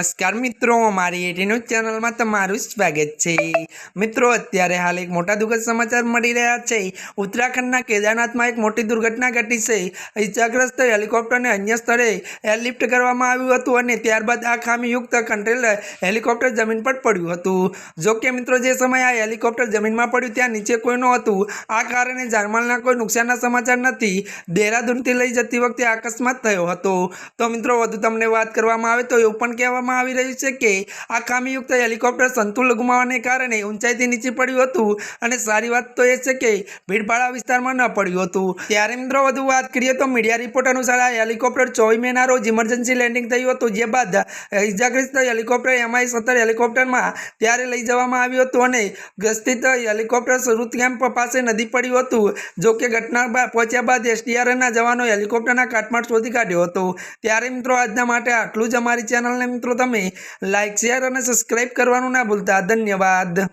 નમસ્કાર મિત્રો, મારી એટીન્યૂઝ ચેનલમાં તમારું સ્વાગત છે. મિત્રો, અત્યારે હાલ એક મોટા દુઃખદ સમાચાર મળી રહ્યા છે. ઉત્તરાખંડના કેદારનાથમાં એક મોટી દુર્ઘટના ઘટી છે. ઇજાગ્રસ્ત હેલિકોપ્ટરને અન્ય સ્થળે એરલિફ્ટ કરવામાં આવ્યું હતું અને ત્યારબાદ આ ખામીયુક્ત કંટ્રેલ હેલિકોપ્ટર જમીન પર પડ્યું હતું. જો કે મિત્રો, જે સમયે આ હેલિકોપ્ટર જમીનમાં પડ્યું ત્યાં નીચે કોઈ નહોતું. આ કારણે જાનમાલના કોઈ નુકસાનના સમાચાર નથી. દેહરાદૂનથી લઈ જતી વખતે અકસ્માત થયો હતો. તો મિત્રો, વધુ તમને વાત કરવામાં આવે તો એવું પણ કહેવામાં આવી રહ્યું છે કે આ ખામીયુક્ત હેલિકોપ્ટર સંતુલન ગુમાવવાને કારણે ઊંચાઈથી નીચે પડ્યું હતું અને સારી વાત તો એ છે કે ભીડભાડા વિસ્તારમાં ન પડ્યું હતું. ત્યારે મિત્રો વધુ વાત કરીએ તો મીડિયા રિપોર્ટ અનુસાર આ હેલિકોપ્ટર ચોવીસ મેના રોજ ઇમરજન્સી લેન્ડિંગ થયું હતું, જે બાદ ઇજાગ્રસ્ત હેલિકોપ્ટર એમઆઈ સત્તર હેલિકોપ્ટરમાં ત્યારે લઈ જવામાં આવ્યું હતું અને ગ્રસ્તિત હેલિકોપ્ટર સુરત કેમ્પ પાસે નદી પડ્યું હતું, જો કે ઘટના પહોંચ્યા બાદ એસડીઆરના જવાનો હેલિકોપ્ટરના કાટમાળ શોધી કાઢ્યો હતો. ત્યારે મિત્રો આજના માટે આટલું જ. અમારી ચેનલને મિત્રો તમે લાઇક શેર અને સબસ્ક્રાઇબ કરવાનું ના ભૂલતા. ધન્યવાદ.